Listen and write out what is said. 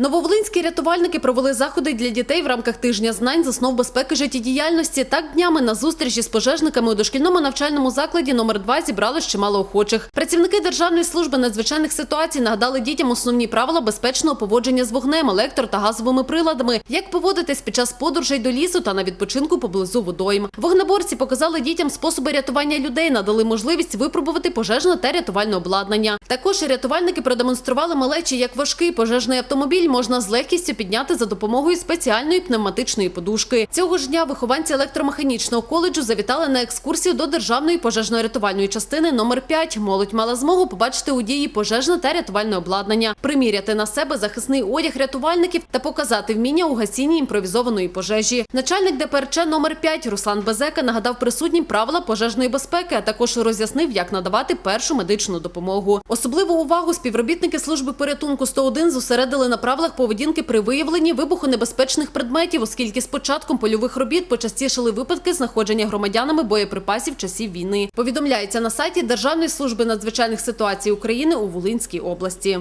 Нововолинські рятувальники провели заходи для дітей в рамках тижня знань з основ безпеки життєдіяльності. Так днями на зустрічі з пожежниками у дошкільному навчальному закладі номер 2 зібрали чимало охочих. Працівники Державної служби надзвичайних ситуацій нагадали дітям основні правила безпечного поводження з вогнем, електро та газовими приладами, як поводитись під час подорожей до лісу та на відпочинку поблизу водойм. Вогнеборці показали дітям способи рятування людей, надали можливість випробувати пожежне та рятувальне обладнання. Також рятувальники продемонстрували малечі, як важкий пожежний автомобіль можна з легкістю підняти за допомогою спеціальної пневматичної подушки. Цього ж дня вихованці електромеханічного коледжу завітали на екскурсію до державної пожежно-рятувальної частини номер 5 Молодь мала змогу побачити у дії пожежне та рятувальне обладнання, приміряти на себе захисний одяг рятувальників та показати вміння у гасінні імпровізованої пожежі. Начальник ДПРЧ номер 5 Руслан Безека нагадав присутнім правила пожежної безпеки, а також роз'яснив, як надавати першу медичну допомогу. Особливу увагу співробітники служби порятунку 101 зосередили на правилах поведінки при виявленні вибухонебезпечних предметів, оскільки з початком польових робіт почастішили випадки знаходження громадянами боєприпасів часів війни. Повідомляється на сайті Державної служби надзвичайних ситуацій України у Волинській області.